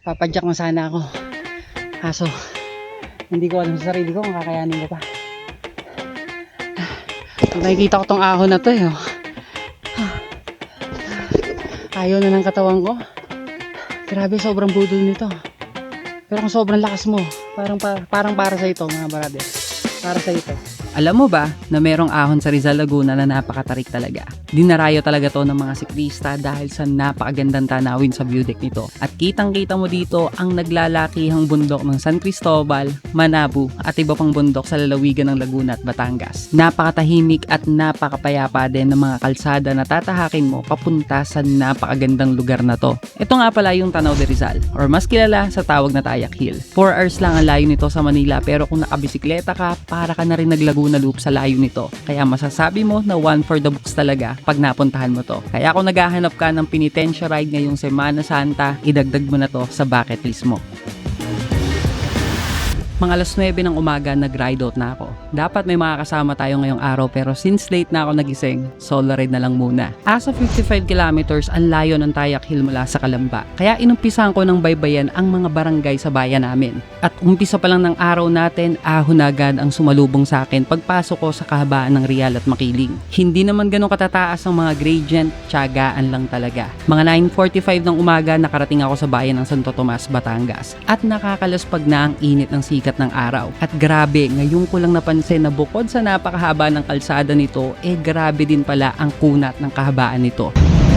Papadyak mo sana ako. Kaso, hindi ko alam sa sarili ko kung kakayanin ko pa. Pag nakikita ko tong ahon na to eh. oh. Ayaw na ng katawan ko. Grabe, sobrang budol nito. Pero kung sobrang lakas mo, parang, pa, parang para sa ito mga brother. Para sa ito. Alam mo ba na merong ahon sa Rizal Laguna na napakatarik talaga? Dinarayo talaga to ng mga siklista dahil sa napakagandang tanawin sa view deck nito. At kitang-kita mo dito ang naglalakihang bundok ng San Cristobal, Manabu at iba pang bundok sa lalawigan ng Laguna at Batangas. Napakatahimik at napakapayapa din ng mga kalsada na tatahakin mo papunta sa napakagandang lugar na to. Ito nga pala yung Tanaw de Rizal or mas kilala sa tawag na Tayak Hill. 4 hours lang ang layo nito sa Manila pero kung nakabisikleta ka, para ka na rin naglaguna loop sa layo nito. Kaya masasabi mo na one for the books talaga pag napuntahan mo to. Kaya kung naghahanap ka ng penitensya ride ngayong Semana Santa, idagdag mo na to sa bucket list mo. Mga alas 9 ng umaga, nag-ride out na ako. Dapat may mga kasama tayo ngayong araw pero since late na ako nagising, solo ride na lang muna. Asa 55 kilometers ang layo ng Tayak Hill mula sa Kalamba. Kaya inumpisahan ko ng baybayan ang mga barangay sa bayan namin. At umpisa pa lang ng araw natin, ahon agad ang sumalubong sa akin pagpasok ko sa kahabaan ng Rial at Makiling. Hindi naman ganun katataas ang mga gradient, tiyagaan lang talaga. Mga 9.45 ng umaga, nakarating ako sa bayan ng Santo Tomas, Batangas. At nakakalaspag na ang init ng sikat ng araw. At grabe, ngayon ko lang napansin na bukod sa napakahaba ng kalsada nito, eh grabe din pala ang kunat ng kahabaan nito.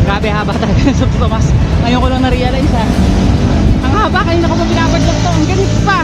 Grabe haba talaga ng Santo Tomas. Ngayon ko lang na-realize ha. Ang haba, kanina ko pa pinapadlok to. Ang ganit pa.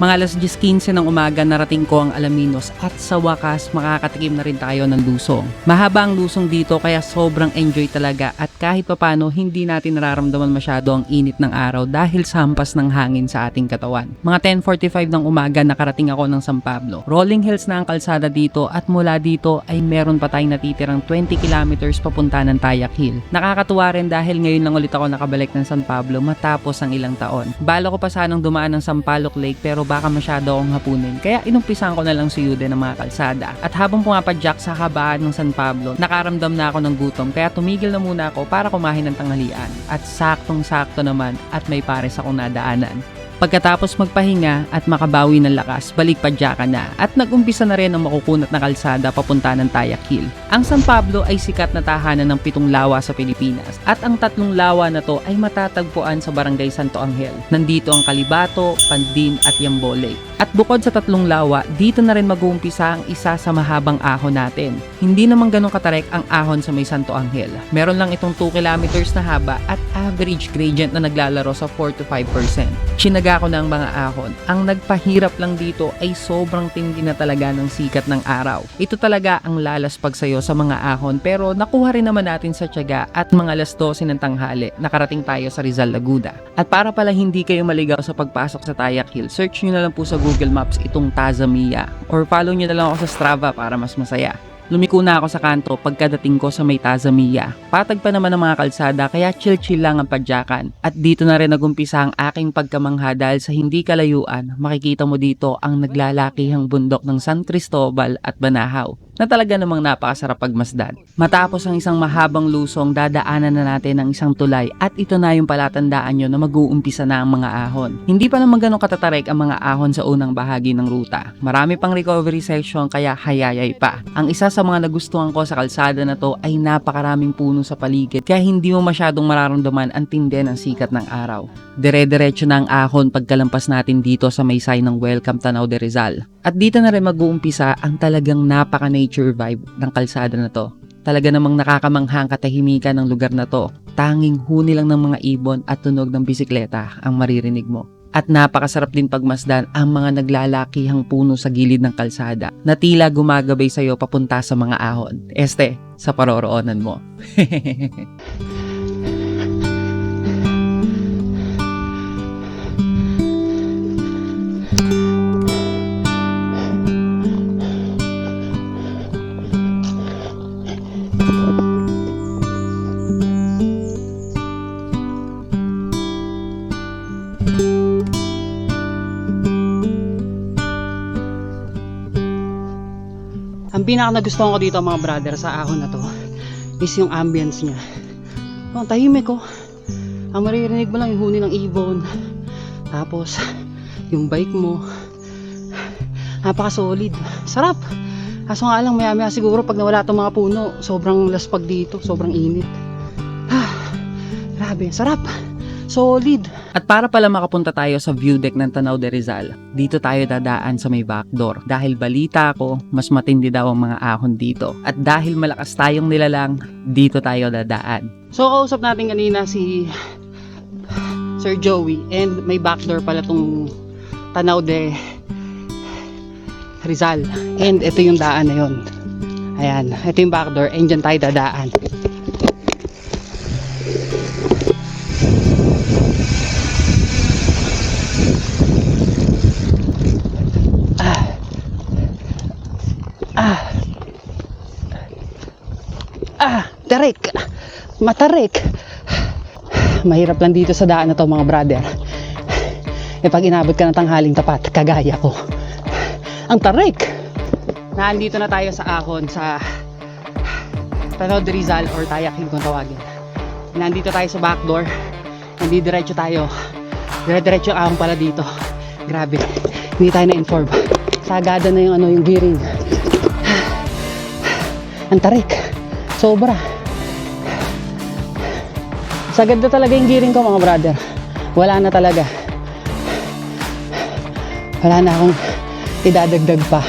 Mga alas 10.15 ng umaga narating ko ang Alaminos at sa wakas makakatikim na rin tayo ng lusong. Mahaba ang lusong dito kaya sobrang enjoy talaga at kahit papano hindi natin nararamdaman masyado ang init ng araw dahil sa hampas ng hangin sa ating katawan. Mga 10.45 ng umaga nakarating ako ng San Pablo. Rolling hills na ang kalsada dito at mula dito ay meron pa tayong natitirang 20 kilometers papunta ng Tayak Hill. Nakakatuwa rin dahil ngayon lang ulit ako nakabalik ng San Pablo matapos ang ilang taon. Bala ko pa sanang dumaan ng Sampaloc Lake pero baka masyado akong hapunin. Kaya inumpisan ko na lang si Yude ng mga kalsada. At habang pumapadyak sa kabaan ng San Pablo, nakaramdam na ako ng gutom kaya tumigil na muna ako para kumain ng tanghalian. At saktong-sakto naman at may pares akong nadaanan. Pagkatapos magpahinga at makabawi ng lakas, balik padyakan na at nag-umpisa na rin ang makukunat na kalsada papunta ng Tayak Hill. Ang San Pablo ay sikat na tahanan ng pitong lawa sa Pilipinas at ang tatlong lawa na to ay matatagpuan sa Barangay Santo Angel. Nandito ang Kalibato, Pandin at Yambole. At bukod sa tatlong lawa, dito na rin mag-uumpisa ang isa sa mahabang ahon natin. Hindi naman ganun katarek ang ahon sa may Santo Angel. Meron lang itong 2 kilometers na haba at average gradient na naglalaro sa 4 to 5%. Chinaga ko na ang mga ahon. Ang nagpahirap lang dito ay sobrang tindi na talaga ng sikat ng araw. Ito talaga ang lalaspag sa'yo sa mga ahon pero nakuha rin naman natin sa tiyaga at mga alas 12 ng tanghali nakarating tayo sa Rizal Laguda. At para pala hindi kayo maligaw sa pagpasok sa Tayak Hill, search nyo na lang po sa Google Maps itong Tazamia or follow nyo na lang ako sa Strava para mas masaya. Lumiko na ako sa kanto pagkadating ko sa may Tazamia. Patag pa naman ang mga kalsada kaya chill-chill lang ang padyakan. At dito na rin nagumpisa ang aking pagkamangha dahil sa hindi kalayuan, makikita mo dito ang naglalakihang bundok ng San Cristobal at Banahaw na talaga namang napakasarap pagmasdan. Matapos ang isang mahabang lusong, dadaanan na natin ang isang tulay at ito na yung palatandaan nyo na mag-uumpisa na ang mga ahon. Hindi pa naman ganun katatarik ang mga ahon sa unang bahagi ng ruta. Marami pang recovery section kaya hayayay pa. Ang isa sa mga nagustuhan ko sa kalsada na to ay napakaraming puno sa paligid kaya hindi mo masyadong mararamdaman ang tindi ng sikat ng araw. Dire-diretso na ang ahon pagkalampas natin dito sa may sign ng Welcome Tanaw de Rizal. At dito na rin mag-uumpisa ang talagang napaka-nature vibe ng kalsada na to. Talaga namang nakakamanghang katahimikan ng lugar na to. Tanging huni lang ng mga ibon at tunog ng bisikleta ang maririnig mo. At napakasarap din pagmasdan ang mga naglalakihang puno sa gilid ng kalsada na tila gumagabay sa'yo papunta sa mga ahon. Este, sa paroroonan mo. Ang pinaka nagustuhan ko dito mga brother sa ahon na to is yung ambience niya. Oh, ang tahimik ko. Ang maririnig mo lang yung huni ng ibon. Tapos, yung bike mo. Napaka-solid. Sarap. Kaso nga lang, maya maya siguro pag nawala itong mga puno, sobrang laspag dito, sobrang init. Ah, grabe, sarap. Solid. At para pala makapunta tayo sa view deck ng Tanaw de Rizal, dito tayo dadaan sa may backdoor. Dahil balita ko, mas matindi daw ang mga ahon dito. At dahil malakas tayong nilalang, dito tayo dadaan. So, kausap natin kanina si Sir Joey and may backdoor pala tong Tanaw de Rizal. And ito yung daan na yun. Ayan, ito yung backdoor and dyan tayo dadaan. Matarik. Mahirap lang dito sa daan na to mga brother. E pag inabot ka ng tanghaling tapat, kagaya ko. Ang tarik! Nandito na tayo sa ahon sa Tanod Rizal or Tayakin kung tawagin. Nandito tayo sa backdoor. Hindi diretso tayo. Dire-diretso ahon pala dito. Grabe. Hindi tayo na-inform. Sagada na yung ano yung gearing. Ang tarik. Sobra. Sagad na talaga yung gearing ko mga brother. Wala na talaga. Wala na akong idadagdag pa.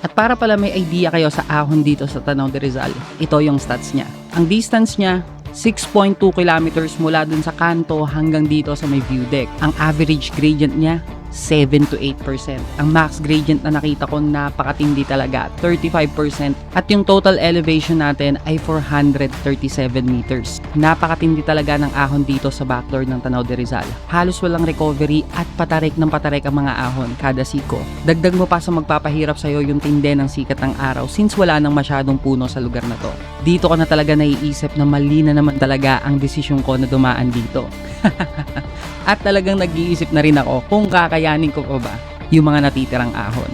At para pala may idea kayo sa ahon dito sa Tanaw de Rizal, ito yung stats niya. Ang distance niya, 6.2 kilometers mula dun sa kanto hanggang dito sa may view deck. Ang average gradient niya, 7 to 8%. Ang max gradient na nakita ko napakatindi talaga, 35%. At yung total elevation natin ay 437 meters. Napakatindi talaga ng ahon dito sa backdoor ng Tanaw de Rizal. Halos walang recovery at patarik ng patarik ang mga ahon kada siko. Dagdag mo pa sa magpapahirap sa'yo yung tinde ng sikat ng araw since wala nang masyadong puno sa lugar na to. Dito ko na talaga naiisip na mali na naman talaga ang desisyon ko na dumaan dito. At talagang nag-iisip na rin ako kung kakayanin ko pa ba yung mga natitirang ahon.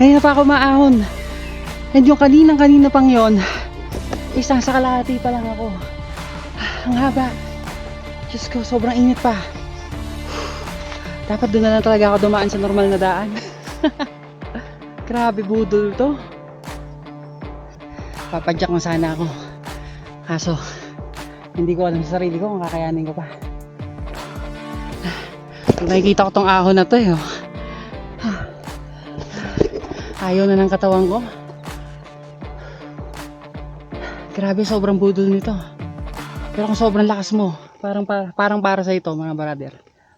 Kanina pa ako maahon. And yung kaninang kanina pang yon, isang sa kalahati pa lang ako. Ang haba. Diyos ko, sobrang init pa. Dapat doon na lang talaga ako dumaan sa normal na daan. Grabe budol to. Papadyak mo sana ako. Kaso, hindi ko alam sa sarili ko kung kakayanin ko pa. Nakikita ko tong ahon na to eh. oh. Ayaw na ng katawan ko. Grabe, sobrang budol nito. Pero kung sobrang lakas mo, parang, pa- parang para sa ito, mga brother.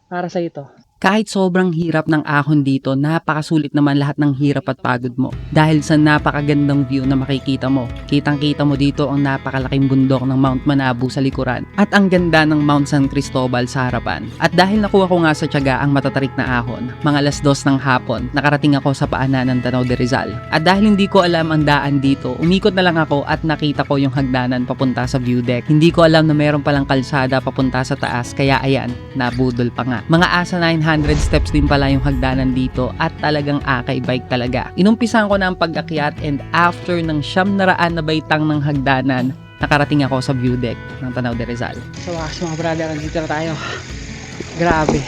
Para sa ito. Kahit sobrang hirap ng ahon dito, napakasulit naman lahat ng hirap at pagod mo. Dahil sa napakagandang view na makikita mo. Kitang-kita mo dito ang napakalaking bundok ng Mount Manabu sa likuran at ang ganda ng Mount San Cristobal sa harapan. At dahil nakuha ko nga sa tiyaga ang matatarik na ahon, mga alas dos ng hapon, nakarating ako sa paanan ng Tanaw de Rizal. At dahil hindi ko alam ang daan dito, umikot na lang ako at nakita ko yung hagdanan papunta sa view deck. Hindi ko alam na meron palang kalsada papunta sa taas, kaya ayan, nabudol pa nga. Mga asa 900 steps din pala yung hagdanan dito at talagang akay bike talaga. Inumpisan ko na ang pag-akyat and after ng siyam na raan na baitang ng hagdanan, nakarating ako sa view deck ng Tanaw de Rizal. Sa wakas mga brother, nandito na tayo. Grabe.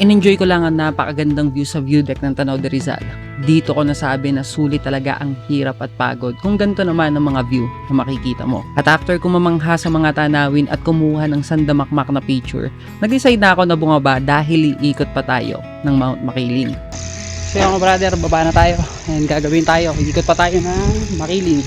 In-enjoy ko lang ang napakagandang view sa view deck ng Tanaw de Rizal. Dito ko nasabi na sulit talaga ang hirap at pagod kung ganito naman ang mga view na makikita mo. At after ko mamangha sa mga tanawin at kumuha ng sandamakmak na picture, nag-decide na ako na bumaba dahil iikot pa tayo ng Mount Makiling. So mga brother, baba na tayo. And gagawin tayo. Ikot pa tayo ng makiling.